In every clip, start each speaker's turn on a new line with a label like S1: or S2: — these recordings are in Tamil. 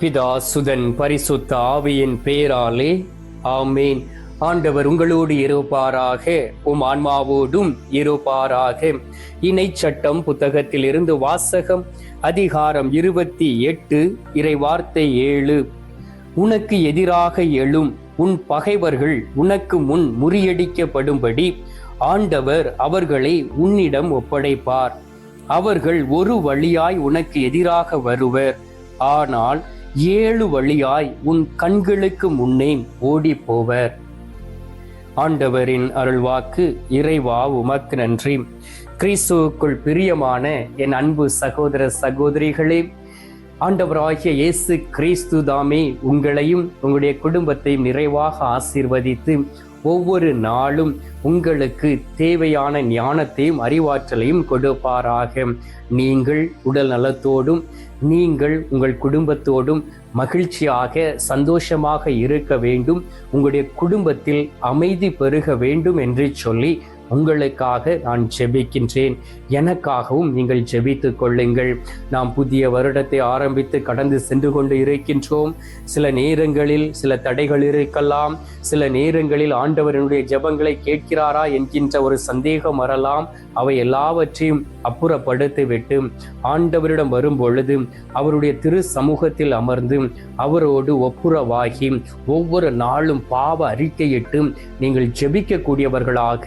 S1: பிதா சுதன் பரிசுத்த ஆவியின் பேராலே ஆமேன். ஆண்டவர் உங்களோடு இருப்பாராக உம் ஆன்மாவோடும் இருப்பாராக. இணை சட்டம் புத்தகத்தில் இருந்து வாசகம் அதிகாரம் இருபத்தி எட்டு இறை வார்த்தை ஏழு. உனக்கு எதிராக எழும் உன் பகைவர்கள் உனக்கு முன் முறியடிக்கப்படும்படி ஆண்டவர் அவர்களை உன்னிடம் ஒப்படைப்பார். அவர்கள் ஒரு வழியாய் உனக்கு எதிராக வருவர். ஆனால் ஏழு வழியாய் உன் கண்களுக்கு முன்னே ஓடி போவர் ஆண்டவரின் அருள்வாக்கு இறைவா உமக்கு நன்றி. கிறிஸ்துவுக்குள் பிரியமான என் அன்பு சகோதர சகோதரிகளே ஆண்டவராகிய இயேசு கிறிஸ்து தாமே உங்களையும் உங்களுடைய குடும்பத்தையும் நிறைவாக ஆசீர்வதித்து ஒவ்வொரு நாளும் உங்களுக்கு தேவையான ஞானத்தையும் அறிவாற்றலையும் கொடுப்பாராக. நீங்கள் உடல் நலத்தோடும் நீங்கள் உங்கள் குடும்பத்தோடும் மகிழ்ச்சியாக சந்தோஷமாக இருக்க வேண்டும். உங்களுடைய குடும்பத்தில் அமைதி பெருக வேண்டும் என்று சொல்லி உங்களுக்காக நான் ஜெபிக்கின்றேன். எனக்காகவும் நீங்கள் ஜெபித்துக் கொள்ளுங்கள். நாம் புதிய வருடத்தை ஆரம்பித்து கடந்து சென்று கொண்டு இருக்கின்றோம். சில நேரங்களில் சில தடைகள் இருக்கலாம். சில நேரங்களில் ஆண்டவரனுடைய ஜெபங்களை கேட்கிறாரா என்கின்ற ஒரு சந்தேகம் வரலாம். அவை எல்லாவற்றையும் அப்புறப்படுத்தி விட்டு ஆண்டவரிடம் வரும் பொழுது அவருடைய திரு சமூகத்தில் அமர்ந்து அவரோடு ஒப்புரவாகி ஒவ்வொரு நாளும் பாவ அறிக்கையிட்டு நீங்கள் ஜெபிக்கக்கூடியவர்களாக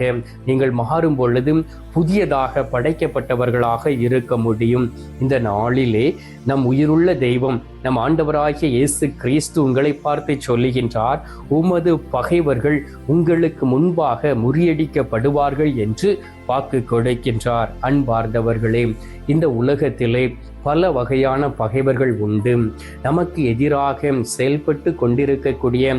S1: நீங்கள் மாறும் பொழுதும் புதியதாக படைக்கப்பட்டவர்களாக இருக்க முடியும். இந்த நாளிலே நம் உயிருள்ள தெய்வம் நம் ஆண்டவராகிய இயேசு கிறிஸ்து உங்களை பார்த்து சொல்லுகின்றார் உமது பகைவர்கள் உங்களுக்கு முன்பாக முறியடிக்கப்படுவார்கள் என்று வாக்கு கொடுக்கின்றார். அன்பார்ந்தவர்களே இந்த உலகத்திலே பல வகையான பகைவர்கள் உண்டு. நமக்கு எதிராக செயல்பட்டு கொண்டிருக்கக்கூடிய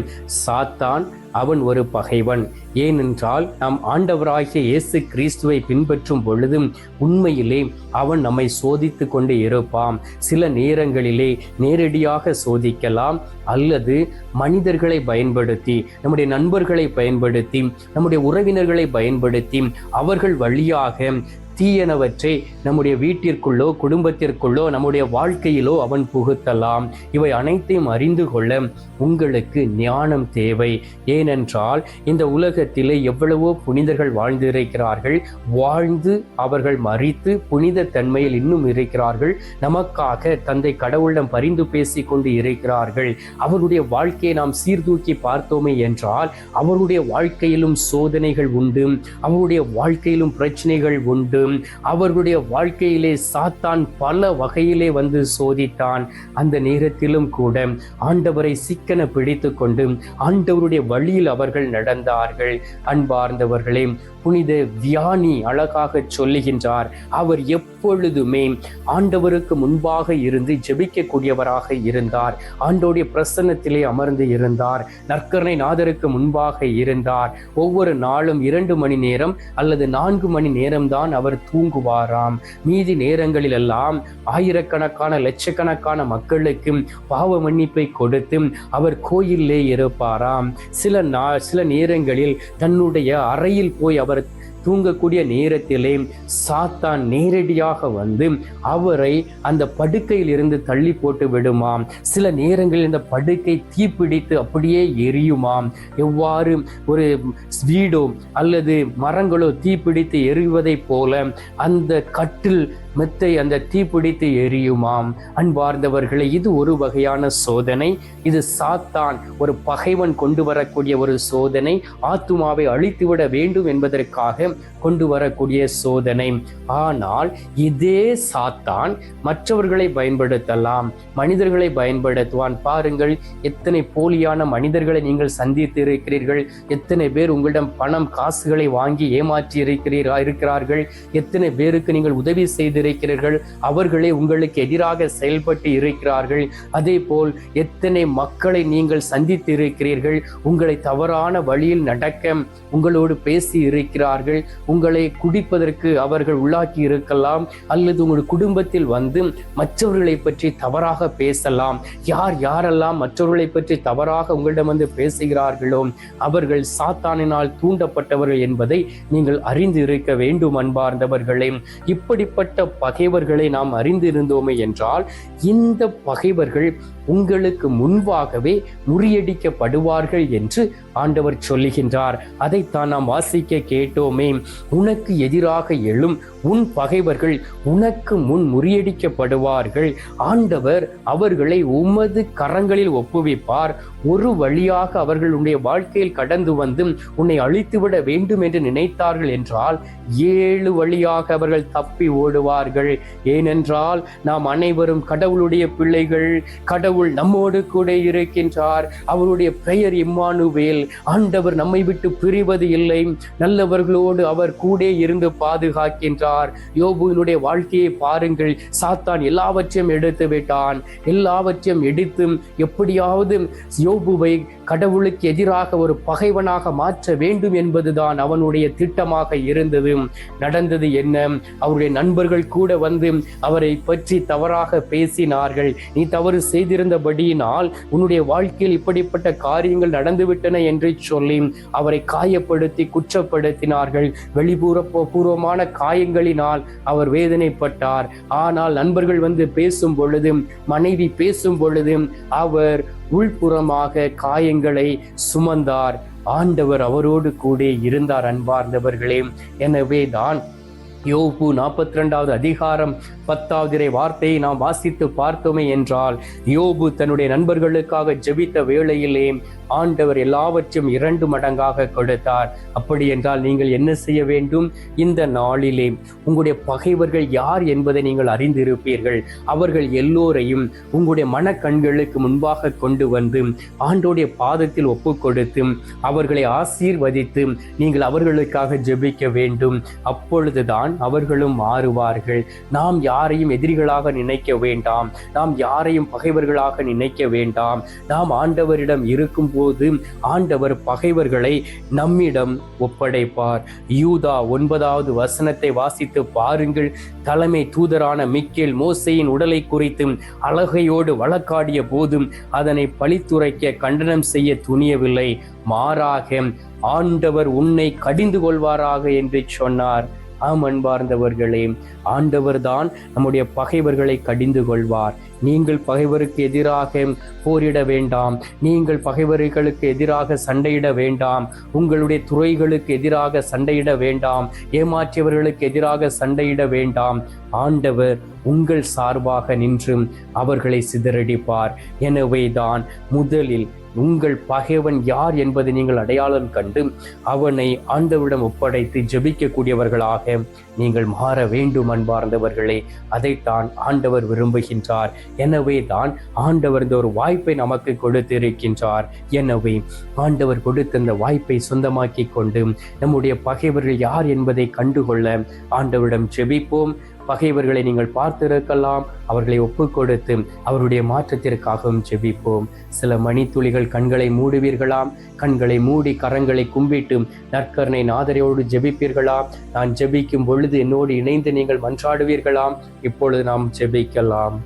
S1: சாத்தான் அவன் ஒரு பகைவன். ஏனென்றால் நாம் ஆண்டவராகிய இயேசு கிறிஸ்துவை பின் பின்பற்றும் பொழுதும் உண்மையிலே அவன் நம்மை சோதித்து கொண்டு இருப்பான். சில நேரங்களிலே நேரடியாக சோதிக்கலாம் அல்லது மனிதர்களை பயன்படுத்தி நம்முடைய நண்பர்களை பயன்படுத்தி நம்முடைய உறவினர்களை பயன்படுத்தி அவர்கள் வழியாக தீயனவற்றை நம்முடைய வீட்டிற்குள்ளோ குடும்பத்திற்குள்ளோ நம்முடைய வாழ்க்கையிலோ அவன் புகுத்தலாம். இவை அனைத்தையும் அறிந்து கொள்ள உங்களுக்கு ஞானம் தேவை. ஏனென்றால் இந்த உலகத்திலே எவ்வளவோ புனிதர்கள் வாழ்ந்திருக்கிறார்கள். வாழ்ந்து அவர்கள் மறித்து புனித தன்மையில் இன்னும் இருக்கிறார்கள். நமக்காக தந்தை கடவுளிடம் பரிந்து பேசிக்கொண்டு இருக்கிறார்கள். அவருடைய வாழ்க்கையை நாம் சீர்தூக்கி பார்த்தோமே என்றால் அவருடைய வாழ்க்கையிலும் சோதனைகள் உண்டு. அவருடைய வாழ்க்கையிலும் பிரச்சனைகள் உண்டு. அவர்களுடைய வாழ்க்கையிலே சாத்தான் பல வகையிலே வந்து சோதித்தான். அந்த நேரத்திலும் கூட ஆண்டவரை சிக்கன பிடித்து கொண்டு ஆண்டவருடைய வழியில் அவர்கள் நடந்தார்கள். அன்பார்ந்தவர்களே புனித வியானி அழகாக சொல்லுகின்றார் அவர் எப்பொழுதுமே ஆண்டவருக்கு முன்பாக இருந்து ஜெபிக்கக்கூடியவராக இருந்தார். ஆண்டோடைய பிரசன்னத்திலே அமர்ந்து இருந்தார். நற்கரணை நாதருக்கு முன்பாக இருந்தார். ஒவ்வொரு நாளும் இரண்டு மணி நேரம் அல்லது நான்கு மணி நேரம்தான் அவர் தூங்குவாராம். மீதி நேரங்களில் எல்லாம் ஆயிரக்கணக்கான லட்சக்கணக்கான மக்களுக்கு பாவ மன்னிப்பை கொடுத்து அவர் கோயிலே இருப்பாராம். சில நா சில நேரங்களில் தன்னுடைய அறையில் போய் அவர் தூங்கக்கூடிய நேரத்திலே சாத்தான் நேரடியாக வந்து அவரை அந்த படுக்கையில் இருந்து தள்ளி போட்டு விடுமாம். சில நேரங்களில் இந்த படுக்கை தீப்பிடித்து அப்படியே எரியுமாம். எவ்வாறு ஒரு வீடோ அல்லது மரங்களோ தீப்பிடித்து எரிவதைப் போல அந்த கட்டில் மெத்தை அந்த தீப்பிடித்து எரியுமாம். அன்பார்ந்தவர்களே இது ஒரு வகையான சோதனை. இது சாத்தான் ஒரு பகைவன் கொண்டு வரக்கூடிய ஒரு சோதனை. ஆத்துமாவை அழித்துவிட வேண்டும் என்பதற்காக கொண்டு வரக்கூடிய சோதனை. ஆனால் இதே சாத்தான் மற்றவர்களை பயன்படுத்தலாம். மனிதர்களை பயன்படுத்துவான். பாருங்கள் எத்தனை போலியான மனிதர்களை நீங்கள் சந்தித்து இருக்கிறீர்கள் எத்தனை பேர் உங்களிடம் பணம் காசுகளை வாங்கி ஏமாற்றி இருக்கிறீரா இருக்கிறார்கள். எத்தனை பேருக்கு நீங்கள் உதவி செய்திருக்கிறீர்கள். அவர்களே உங்களுக்கு எதிராக செயல்பட்டு இருக்கிறார்கள். அதே போல் எத்தனை மக்களை நீங்கள் சந்தித்து இருக்கிறீர்கள் உங்களை தவறான வழியில் நடக்க உங்களோடு பேசி இருக்கிறார்கள் உங்களை குடிப்பதற்கு அவர்கள் உள்ளாக்கி இருக்கலாம் அல்லது உங்கள் குடும்பத்தில் வந்து மற்றவர்களை பற்றி தவறாக பேசலாம். யார் யாரெல்லாம் மற்றவர்களை பற்றி தவறாக உங்களிடம் வந்து பேசுகிறார்களோ அவர்கள் சாத்தானினால் தூண்டப்பட்டவர்கள் என்பதை நீங்கள் அறிந்து இருக்க வேண்டும் அன்பார்ந்தவர்களே. இப்படிப்பட்ட பகைவர்களை நாம் அறிந்திருந்தோமே என்றால் இந்த பகைவர்கள் உங்களுக்கு முன்பாகவே முறியடிக்கப்படுவார்கள் என்று ஆண்டவர் சொல்லுகின்றார். அதைத்தான் நாம் வாசிக்க கேட்டோமே. உனக்கு எதிராக எழும் உன் பகைவர்கள் உனக்கு முன் முறியடிக்கப்படுவார்கள். ஆண்டவர் அவர்களை உமது கரங்களில் ஒப்புவிப்பார். ஒரு வழியாக அவர்களுடைய வாழ்க்கையில் கடந்து வந்து உன்னை அழித்துவிட வேண்டும் என்று நினைத்தார்கள் என்றால் ஏழு வழியாக அவர்கள் தப்பி ஓடுவார்கள். ஏனென்றால் நாம் அனைவரும் கடவுளுடைய பிள்ளைகள் கடவுள் நம்மோடு கூட இருக்கின்றார். அவருடைய பெயர் இம்மானுவேல். ஆண்டவர் நம்மை விட்டு பிரிவது இல்லை. நல்லவர்களோடு அவர் கூட இருந்து பாதுகாக்கின்றார். யோபுவினுடைய வாழ்க்கையை பாருங்கள். சாத்தான் எல்லாவற்றையும் எடுத்து விட்டான். எல்லாவற்றையும் எடுத்து எப்படியாவது யோபுவை கடவுளுக்கு எதிராக ஒரு பகைவனாக மாற்ற வேண்டும் என்பதுதான் அவனுடைய திட்டமாக இருந்தது. நடந்தது என்ன? அவருடைய நண்பர்கள் கூட வந்து அவரை பற்றி தவறாக பேசினார்கள். நீ தவறு செய்திருந்தபடியினால் உன்னுடைய வாழ்க்கையில் இப்படிப்பட்ட காரியங்கள் நடந்துவிட்டன என்று சொல்லி அவரை காயப்படுத்தி குற்றப்படுத்தினார்கள். வெளிபூர பூர்வமான காயங்களினால் அவர் வேதனைப்பட்டார். ஆனால் நண்பர்கள் வந்து பேசும் பொழுது மனைவி பேசும் பொழுது அவர் உள்புறமாக காயங்களை சுமந்தார். ஆண்டவர் அவரோடு கூட இருந்தார் அன்பார்ந்தவர்களே. எனவே தான் யோபு நாற்பத்தி ரெண்டாவது அதிகாரம் பத்தாவது இறை வார்த்தையை நாம் வாசித்து பார்த்தோமே என்றால் யோபு தன்னுடைய நண்பர்களுக்காக ஜெபித்த வேளையிலே ஆண்டவர் எல்லாவற்றையும் இரண்டு மடங்காக கொடுத்தார். அப்படி என்றால் நீங்கள் என்ன செய்ய வேண்டும்? இந்த நாளிலே உங்களுடைய பகைவர்கள் யார் என்பதை நீங்கள் அறிந்திருப்பீர்கள். அவர்கள் எல்லோரையும் உங்களுடைய மனக்கண்களுக்கு முன்பாக கொண்டு வந்து ஆண்டோடைய பாதத்தில் ஒப்பு கொடுத்து அவர்களை ஆசீர்வதித்து நீங்கள் அவர்களுக்காக ஜெபிக்க வேண்டும். அப்பொழுதுதான் அவர்களும் மாறுவார்கள். நாம் யாரையும் எதிரிகளாக நினைக்க வேண்டாம். நாம் யாரையும் பகைவர்களாக நினைக்க வேண்டாம். நாம் ஆண்டவரிடம் இருக்கும்போது ஆண்டவர் பகைவர்களை நம்மிடம் ஒப்படைப்பார். யூதா ஒன்பதாவது வசனத்தை வாசித்து பாருங்கள். தலைமை தூதரான மிக்கேல் மோசையின் உடலை குறித்தும் அழகையோடு வழக்காடிய போதும் அதனை பழித்துரைக்க கண்டனம் செய்ய துணியவில்லை. மாறாக ஆண்டவர் உன்னை கடிந்து கொள்வாராக என்று சொன்னார். ஆம் அன்பார்ந்தவர்களே ஆண்டவர்தான் நம்முடைய பகைவர்களை கடிந்து கொள்வார். நீங்கள் பகைவருக்கு எதிராக போரிட வேண்டாம். நீங்கள் பகைவர்களுக்கு எதிராக சண்டையிட வேண்டாம். உங்களுடைய துறைகளுக்கு எதிராக சண்டையிட வேண்டாம். ஏமாற்றியவர்களுக்கு எதிராக சண்டையிட வேண்டாம். ஆண்டவர் உங்கள் சார்பாக நின்றும் அவர்களை சிதறடிப்பார். எனவேதான் முதலில் உங்கள் பகைவன் யார் என்பதை நீங்கள் அடையாளம் கண்டு அவனை ஆண்டவரிடம் ஒப்படைத்து ஜெபிக்கக்கூடியவர்களாக நீங்கள் மாற வேண்டும் அன்பார்ந்தவர்களே. அதைத்தான் ஆண்டவர் விரும்புகின்றார். எனவே தான் ஆண்டவர் இந்த ஒரு வாய்ப்பை நமக்கு கொடுத்திருக்கின்றார். எனவே ஆண்டவர் கொடுத்த இந்த வாய்ப்பை சொந்தமாக்கி கொண்டு நம்முடைய பகைவர்கள் யார் என்பதை கண்டுகொள்ள ஆண்டவரிடம் ஜெபிப்போம். பகைவர்களை நீங்கள் பார்த்திருக்கலாம். அவர்களை ஒப்பு கொடுத்து அவருடைய மாற்றத்திற்காகவும் ஜெபிப்போம். சில மணித்துளிகள் கண்களை மூடுவீர்களாம். கண்களை மூடி கரங்களை கும்பிட்டு நற்கருணை நாதரையோடு ஜெபிப்பீர்களாம். நான் ஜெபிக்கும் பொழுது என்னோடு இணைந்து நீங்கள் மன்றாடுவீர்களாம். இப்பொழுது நாம் ஜெபிக்கலாம்.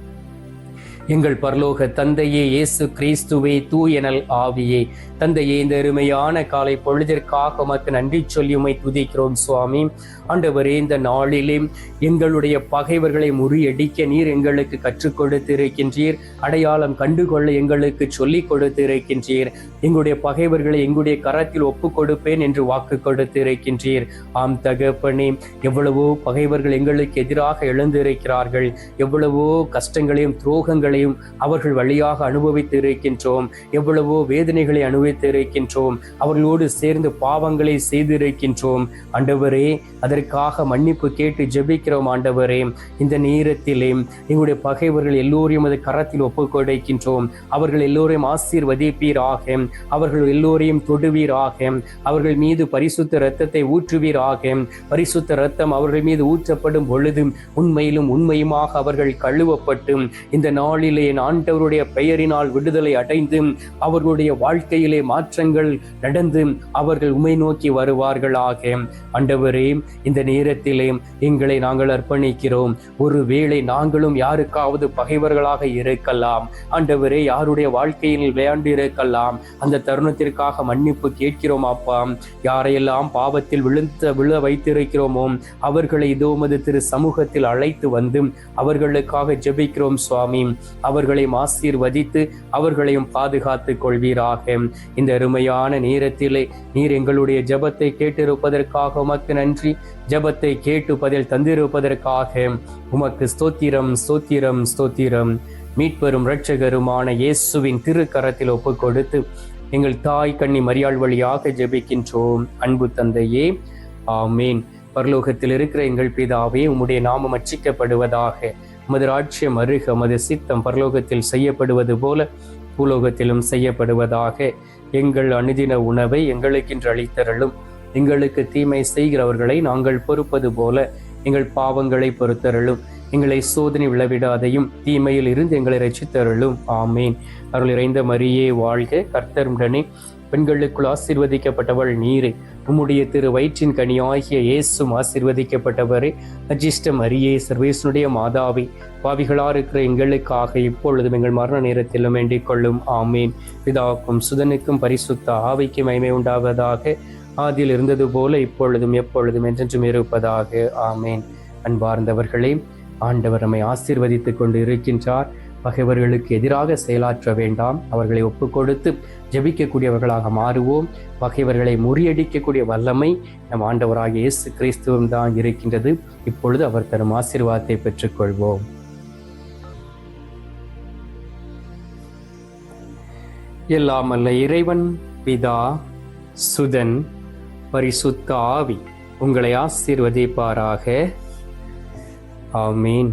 S1: எங்கள் பரலோக தந்தையே இயேசு கிறிஸ்துவே தூயனல் ஆவியே. தந்தையே இந்த அருமையான காலை பொழுதிற்காக உமக்கு நன்றி சொல்லி உமை துதிக்கிறோம் சுவாமி. ஆண்டவரே இந்த நாளிலே எங்களுடைய பகைவர்களை முறியடிக்க நீர் எங்களுக்கு கற்றுக் கொடுத்திருக்கின்றீர். அடையாளம் கண்டுகொள்ள எங்களுக்கு சொல்லிக் கொடுத்திருக்கின்றீர். எங்களுடைய பகைவர்களை எங்களுடைய கரத்தில் ஒப்பு கொடுப்பேன் என்று வாக்கு கொடுத்திருக்கின்றீர். ஆம் தகப்பனே எவ்வளவோ பகைவர்கள் எங்களுக்கு எதிராக எழுந்திருக்கிறார்கள். எவ்வளவோ கஷ்டங்களையும் துரோகங்களையும் அவர்கள் வழியாக அனுபவித்து இருக்கின்றோம் எவ்வளவோ வேதனைகளை அனுபவித்து இருக்கின்றோம் அவர்களோடு சேர்ந்து பாவங்களை செய்திருக்கின்றோம். ஆண்டவரே அதற்காக மன்னிப்பு கேட்டு ஜெபிக்கிறோம் ஆண்டவரே. இந்த நேரத்திலே எங்களுடைய பகைவர்கள் எல்லோரையும் அது கரத்தில் ஒப்புக்கொடைக்கின்றோம். அவர்கள் எல்லோரையும் ஆசீர்வதிப்பீராக. அவர்கள் எல்லோரையும் தொடுவீராக. அவர்கள் மீது பரிசுத்த இரத்தத்தை ஊற்றுவீராக. பரிசுத்த இரத்தம் அவர்கள் மீது ஊற்றப்படும் பொழுது உண்மையிலும் உண்மையுமாக அவர்கள் கழுவப்பட்டு இந்த நாளில் நாளிலே என் ஆண்டவருடைய பெயரினால் விடுதலை அடைந்து அவர்களுடைய வாழ்க்கையிலே மாற்றங்கள் நடந்து அவர்கள் உமை நோக்கி வருவார்களாக. ஆண்டவரே இந்த நேரத்திலே எங்களை நாங்கள் அர்ப்பணிக்கிறோம். ஒருவேளை நாங்களும் யாருக்காவது பகைவர்களாக இருக்கலாம். ஆண்டவரே யாருடைய வாழ்க்கையில் விளையாண்டு இருக்கலாம் அந்த தருணத்திற்காக மன்னிப்பு கேட்கிறோம் அப்பா. யாரையெல்லாம் பாவத்தில் விழுந்த விழ வைத்திருக்கிறோமோ அவர்களை இதோமது திரு சமூகத்தில் அழைத்து வந்து அவர்களுக்காக ஜெபிக்கிறோம் சுவாமி. அவர்களையும் ஆசீர்வதித்து அவர்களையும் பாதுகாத்துக் கொள்வீராக. இந்த அருமையான நேரத்திலே நீர் எங்களுடைய ஜெபத்தை கேட்டிருப்பதற்காக உமக்கு நன்றி. ஜெபத்தை கேட்டு பதில் தந்திருப்பதற்காக உமக்கு ஸ்தோத்திரம் ஸ்தோத்திரம் ஸ்தோத்திரம். மீட்பெரும் இரட்சகருமான இயேசுவின் திருக்கரத்தில் ஒப்புக் கொடுத்து எங்கள் தாய் கண்ணி மரியாள் வழியாக ஜெபிக்கின்றோம். அன்பு தந்தையே ஆமீன். பரலோகத்தில் இருக்கிற எங்கள் பிதாவே உம்முடைய நாமம் அச்சிக்கப்படுவதாக உமது ராட்சியம் அருக உமது சித்தம் பரலோகத்தில் செய்யப்படுவது போல பூலோகத்திலும் செய்யப்படுவதாக எங்கள் அனுதின உணவை எங்களுக்கென்று அளித்தரலும் எங்களுக்கு தீமை செய்கிறவர்களை நாங்கள் பொறுப்பது போல எங்கள் பாவங்களை பொறுத்தருளும். எங்களை சோதனை விளவிடாதையும் தீமையில் இருந்து எங்களை ரசித்தருளும் ஆமேன். அருள் இறைந்த மரியே வாழ்க கர்த்தருடனே. பெண்களுக்குள் ஆசீர்வதிக்கப்பட்டவள் நீரே. உம்முடைய திரு வயிற்றின் கனியாகிய இயேசும் ஆசீர்வதிக்கப்பட்டவரே. அஜிஷ்டம் அரியே சர்வேசனுடைய மாதாவி. பாவிகளா இருக்கிற எங்களுக்காக இப்பொழுதும் எங்கள் மரண நேரத்திலும் வேண்டிக் கொள்ளும். ஆமீன். பிதாவுக்கும் சுதனுக்கும் பரிசுத்த ஆவைக்கு மயமை உண்டாவதாக. ஆதியில் இருந்தது போல இப்பொழுதும் எப்பொழுதும் என்றென்றும் இருப்பதாக. ஆமேன். அன்பார்ந்தவர்களே ஆண்டவர் நம்மை ஆசீர்வதித்துக் கொண்டு இருக்கின்றார். பகைவர்களுக்கு எதிராக செயலாற்ற வேண்டாம். அவர்களை ஒப்புக்கொடுத்து ஜபிக்கக்கூடியவர்களாக ஜெபிக்கக்கூடியவர்களாக மாறுவோம். பகைவர்களை முறியடிக்கக்கூடிய வல்லமை நம் ஆண்டவராக இயேசு கிறிஸ்துவம் தான் இருக்கின்றது. இப்பொழுது அவர் தரும் ஆசீர்வாதத்தை பெற்றுக்கொள்வோம். எல்லாம் அல்ல இறைவன் பிதா சுதன் பரிசுத்த ஆவி உங்களை ஆசீர்வதிப்பாராக. ஆமீன்.